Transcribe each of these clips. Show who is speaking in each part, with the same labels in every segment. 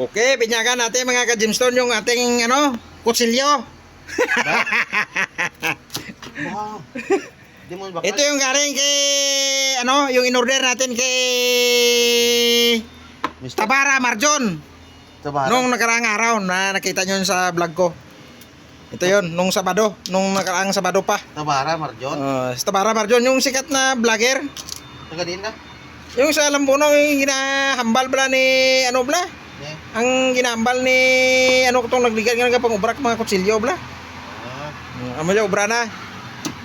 Speaker 1: Okay, binyagan natin mga ka-gemstone yung ating ano, kutsilyo. Ito yung galing kay ano, yung in-order natin kay
Speaker 2: Mr.
Speaker 1: Tabara Marjon.
Speaker 2: Tabara.
Speaker 1: Nung nakaraang araw na nakita nyo sa vlog ko. Ito yun, nung Sabado, nung nakaraang Sabado pa.
Speaker 2: Tabara, Marjon.
Speaker 1: Uh, Tabara Marjon, yung sikat na vlogger.
Speaker 2: Taga din ka?
Speaker 1: Yung sa Lambuno, yung ginahambal bala ni ano bla? Ang ginahambal ni ano itong nagligan nga pang ubrak mga kutsilyo bla?
Speaker 2: Ah.
Speaker 1: Uh, amo niya ubra na.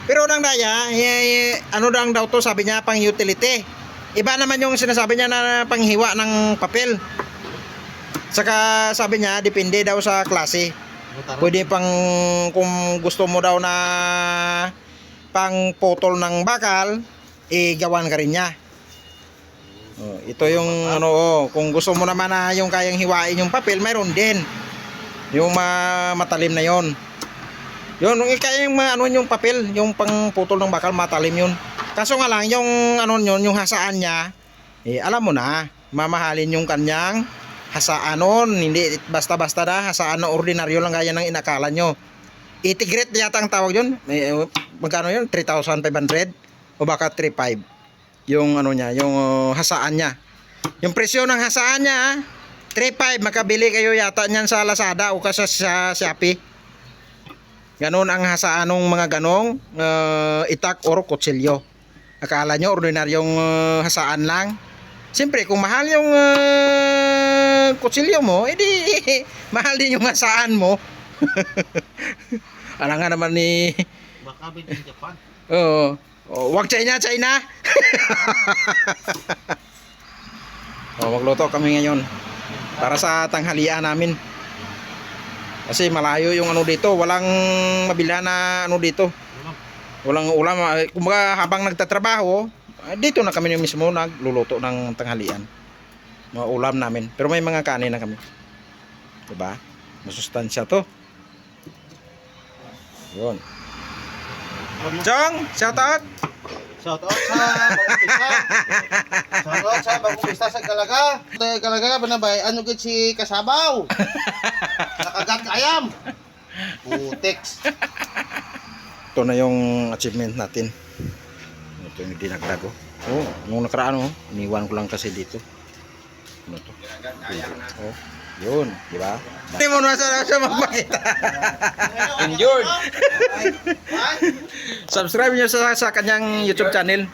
Speaker 1: Pero nang daya, eh, eh, ano lang daw to sabi niya pang utility. Iba naman yung sinasabi niya na panghiwa ng papel. Saka sabi niya depende daw sa klase.
Speaker 2: Butaro.
Speaker 1: Pwede pang kung gusto mo daw na pang potol ng bakal, eh gawan ka rin niya. Oh, ito yung ano, oh, kung gusto mo naman na yung kayang hiwain yung papel, mayroon din. Yung ma matalim na yon. Yun, yung kayang ma ano yung papel, yung pang putol ng bakal, matalim yun. Kaso nga lang, yung ano yun, yung hasaan niya, eh, alam mo na, mamahalin yung kanyang hasaan nun. Hindi basta-basta na, hasaan na ordinaryo lang gaya ng inakala nyo. Itigret yata ang tawag yun. Eh, eh, magkano yun? 3,500? O baka 3,500? Yung ano niya, yung uh, hasaan niya. Yung presyo ng hasaan niya, ah, 3,500. Makabili kayo yata niyan sa Lazada o kasi sa Shopee. Ganon ang hasaan ng mga ganong uh, itak or kutsilyo. Akala nyo ordinaryong uh, hasaan lang. Siyempre, kung mahal yung uh, kutsilyo mo, edi mahal din yung hasaan mo. Alam nga naman ni
Speaker 2: Baka bin in Japan.
Speaker 1: Oo. Oh, wag China, China. oh, magluto kami ngayon para sa tanghalian namin. Kasi malayo yung ano dito, walang mabila na ano dito. Walang ulam. Kumbaga habang nagtatrabaho, ah, dito na kami yung mismo nagluluto ng tanghalian. Mga ulam namin. Pero may mga kanin na kami. Diba? Masustansya to. Yun. Chong, shout out.
Speaker 2: Shout out sa bagong pista. Shout out sa bagong pista sa Galaga. Sa Galaga, banabay, ano gid si Kasabaw? Nakagat ka ayam. Putex.
Speaker 1: Ito na yung achievement natin. Ito yung dinagdag oh. Oh, nung nakaraan oh, iniwan ko lang kasi dito. Ano to? Oh, yun, di ba? Hindi mo na sa siya magpakita. Enjoyed. Subscribe niyo sa, sa kanyang YouTube channel.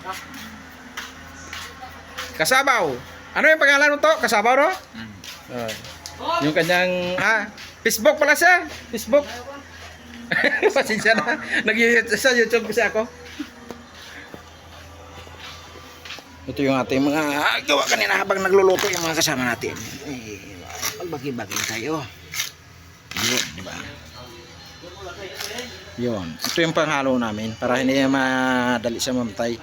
Speaker 1: Kasabaw. Ano yung pangalan mo to? Kasabaw no? Ah, yung kanyang ah, Facebook pala siya. Facebook. Pasensya na. nag sa YouTube kasi ako. Ito yung ating mga gawa kanina habang nagluluto yung mga kasama natin. Eh, magbagi-bagi tayo. Yun, di ba? Yun. Ito yung panghalo namin para hindi madali siya mamatay.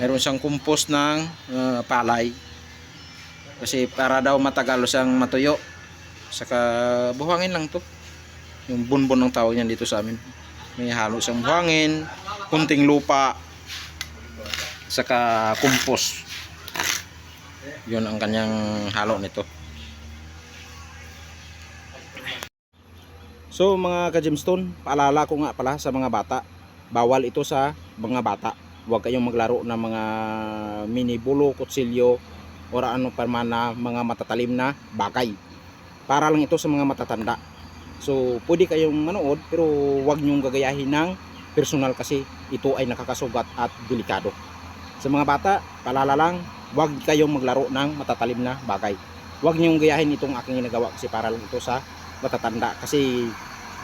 Speaker 1: Meron siyang compost ng ah, palay. Kasi para daw matagal siyang matuyo. Saka buhangin lang to. Yung bunbon ng tawag niyan dito sa amin. May halo siyang buhangin, kunting lupa, saka compost. Yun ang kanyang halo nito. So mga ka-gemstone, paalala ko nga pala sa mga bata, bawal ito sa mga bata. Huwag kayong maglaro ng mga mini bulo, kutsilyo, or ano pa man na mga matatalim na bagay. Para lang ito sa mga matatanda. So pwede kayong manood pero huwag niyong gagayahin ng personal kasi ito ay nakakasugat at delikado. Sa mga bata, paalala lang, huwag kayong maglaro ng matatalim na bagay. Huwag niyong gayahin itong aking ginagawa kasi para lang ito sa matatanda kasi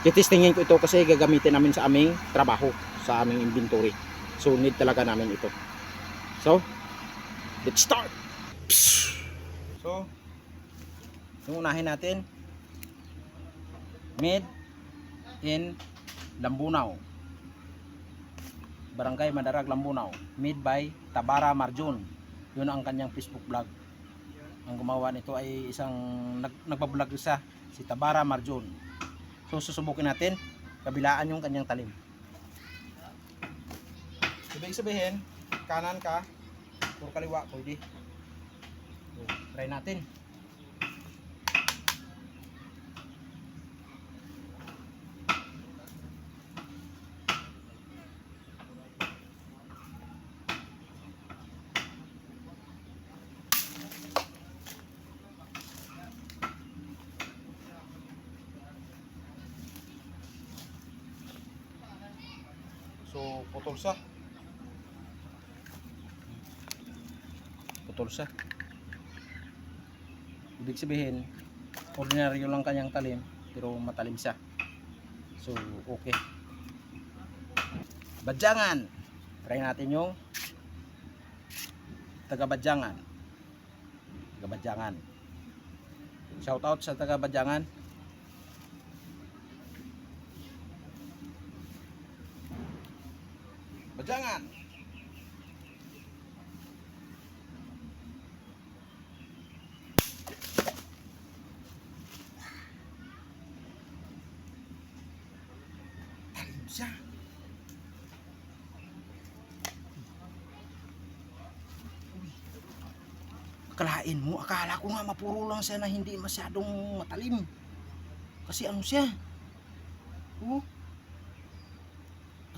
Speaker 1: titestingin ko ito kasi gagamitin namin sa aming trabaho sa aming inventory. So need talaga namin ito. So let's start! So yung unahin natin. Made in Lambunaw Barangay Madarag Lambunaw made by Tabara Marjun. Yun ang kanyang Facebook vlog ang gumawa nito ay isang nag, nagbablog siya si Tabara Marjon so susubukin natin. Kabilaan yung kanyang talim. Ibig sabihin kanan ka puro kaliwa pwede. So, try natin So, putol siya. Putol siya. Ibig sabihin, ordinaryo lang kanyang talim, pero matalim siya. So, okay. Badyangan. Try natin yung taga-badyangan. Taga-badyangan. Shout out sa taga-badyangan. Badyangan. Talim siya. Akalain mo, akala ko nga mapuro lang siya na hindi masyadong matalim. Kasi ano siya? Oh.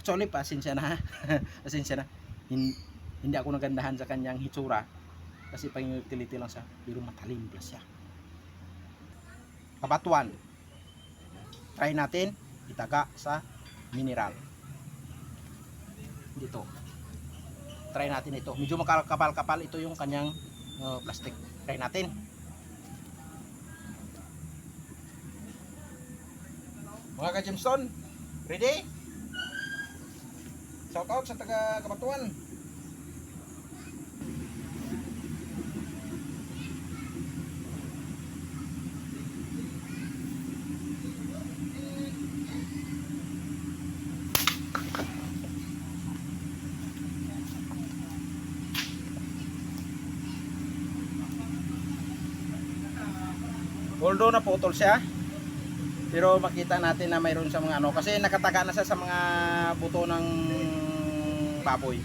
Speaker 1: Actually, pasensya na ha. pasensya na. Hin- hindi ako nagandahan sa kanyang hitsura. Kasi pang utility lang siya. Pero matalim pala siya. Kabatuan. Try natin itaga sa mineral. Dito. Try natin ito. Medyo makakapal-kapal ito yung kanyang uh, plastic. Try natin. Mga ka-Jimson, ready? Shout out sa taga Kabatuan. Although naputol siya, pero makita natin na mayroon sa mga ano kasi nakataga na siya sa mga buto ng baboy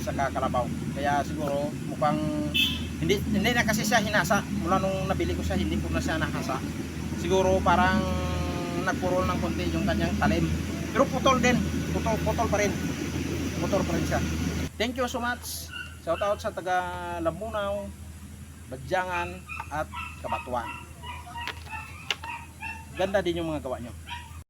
Speaker 1: sa kalabaw. Kaya siguro mukhang hindi hindi na kasi siya hinasa mula nung nabili ko siya hindi ko na siya nahasa. Siguro parang nagpurol ng konti yung kanyang talim. Pero putol din. Putol putol pa rin. Putol pa rin siya. Thank you so much. Shout out sa taga Lamunaw, Badyangan at Kabatuan. Ganda din yung mga gawa nyo.